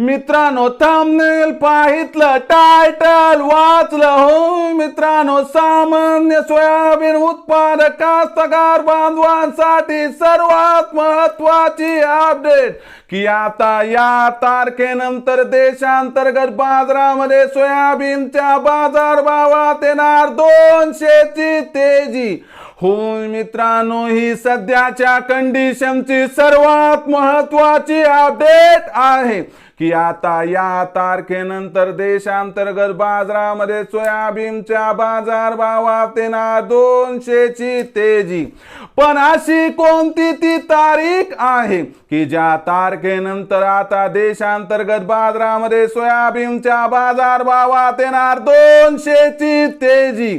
मित्रांनो थांबनेल पाहितलं टायटल वाचलं हो. मित्रांनो सामान्य सोयाबीन उत्पादक कास्तकार बांधवांसाठी सर्वात महत्वाची अपडेट की आता या तारखेनंतर देशांतर्गत बाजारामध्ये सोयाबीनच्या बाजारभावात येणार दोनशेची तेजी. होय मित्रांनो ही सध्याच्या कंडिशनची सर्वात महत्वाची अपडेट आहे. की आता या तारखेनंतर देशांतर्गत बाजारामध्ये सोयाबीनच्या बाजार भावात येणार दोनशेची तेजी. पण अशी कोणती ती तारीख आहे की ज्या तारखेनंतर आता देशांतर्गत बाजारामध्ये सोयाबीनच्या बाजार भावात येणार दोनशेची तेजी?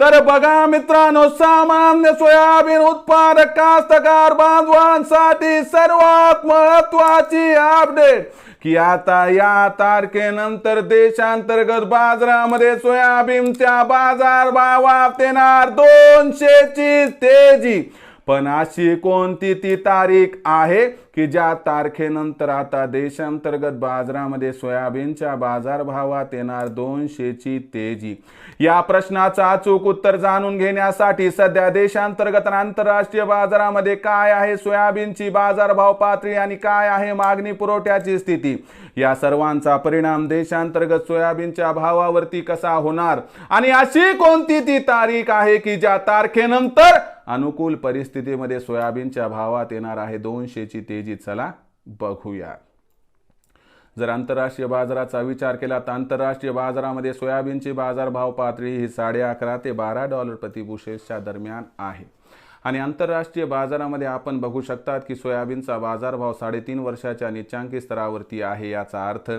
तर बघा मित्रांनो सामान्य सोयाबीन उत्पादक कास्तकार बांधवांसाठी सर्वात महत्वाची अपडेट की आता या तारखेनंतर देशांतर्गत बाजारामध्ये सोयाबीनच्या बाजार भावात येणार दोनशेची तेजी. पण अशी कोणती ती तारीख आहे की ज्या तारखेनंतर आता देशांतर्गत बाजारामध्ये सोयाबीनच्या बाजारभावात येणार दोनशेची तेजी? या प्रश्नाचं अचूक उत्तर जाणून घेण्यासाठी सध्या देशांतर्गत आणि आंतरराष्ट्रीय बाजारामध्ये काय आहे? सोयाबीनची बाजारभाव पातळी आणि काय आहे मागणी पुरवठ्याची स्थिती? या सर्वांचा परिणाम देशांतर्गत सोयाबीनच्या भावावरती कसा होणार? आणि अशी कोणती ती तारीख आहे की ज्या तारखेनंतर अनुकूल परिस्थितीमध्ये सोयाबीनच्या भावात येणार आहे दोनशेची तेजी. चला बघूया. जर आंतरराष्ट्रीय बाजाराचा विचार केला तर आंतरराष्ट्रीय बाजारामध्ये सोयाबीनची बाजारभाव पातळी ही साडे अकरा ते बारा डॉलर प्रति बुशेसच्या दरम्यान आहे. आणि आंतरराष्ट्रीय बाजारामध्ये आपण बघू शकतात की सोयाबीनचा बाजारभाव साडेतीन वर्षाच्या निच्चांकी स्तरावरती आहे याचा अर्थ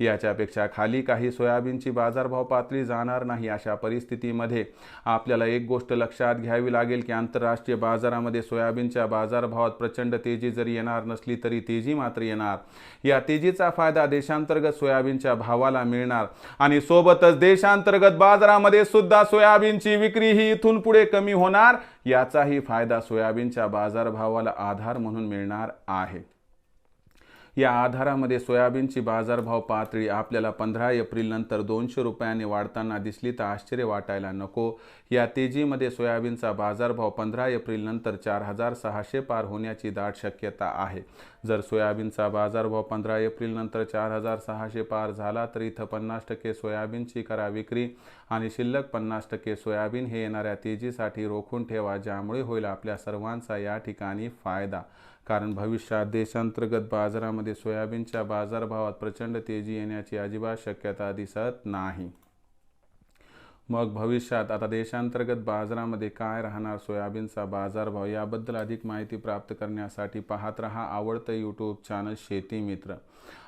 याच्यापेक्षा खाली काही सोयाबीनची बाजारभाव पातळी जाणार नाही अशा परिस्थितीमध्ये आपल्याला एक गोष्ट लक्षात घ्यावी लागेल की आंतरराष्ट्रीय बाजारामध्ये सोयाबीनच्या बाजारभावात प्रचंड तेजी जरी येणार नसली तरी तेजी मात्र येणार. या तेजीचा फायदा देशांतर्गत सोयाबीनच्या भावाला मिळणार आणि सोबतच देशांतर्गत बाजारामध्ये सुद्धा सोयाबीनची विक्री ही इथून पुढे कमी होणार याचाही फायदा सोयाबीनच्या बाजारभावाला आधार म्हणून मिळणार आहे. या आधारामध्ये सोयाबीनची बाजारभाव पातळी आपल्याला पंधरा एप्रिल नंतर दोनशे रुपयांनी वाढताना दिसली तर आश्चर्य वाटायला नको. या तेजीमध्ये सोयाबीनचा बाजारभाव पंधरा एप्रिल नंतर चार हजार सहाशे पार होण्याची दाट शक्यता आहे. जर सोयाबीनचा बाजारभाव पंधरा एप्रिल नंतर चार हजार सहाशे पार झाला तर इथं पन्नास टक्के सोयाबीनची करा विक्री आणि शिल्लक पन्नास टक्के सोयाबीन हे येणाऱ्या तेजीसाठी रोखून ठेवा ज्यामुळे होईल आपल्या सर्वांचा या ठिकाणी फायदा. कारण भविष्यात देशांतर्गत बाजारामध्ये सोयाबीनच्या बाजारभावात प्रचंड तेजी येण्याची अजिबात शक्यता दिसत नाही. मग भविष्यात आता देशांतर्गत बाजारामध्ये काय राहणार सोयाबीनचा बाजारभाव याबद्दल अधिक माहिती प्राप्त करण्यासाठी पाहत रहा आवडतं यूट्यूब चॅनल शेती मित्र.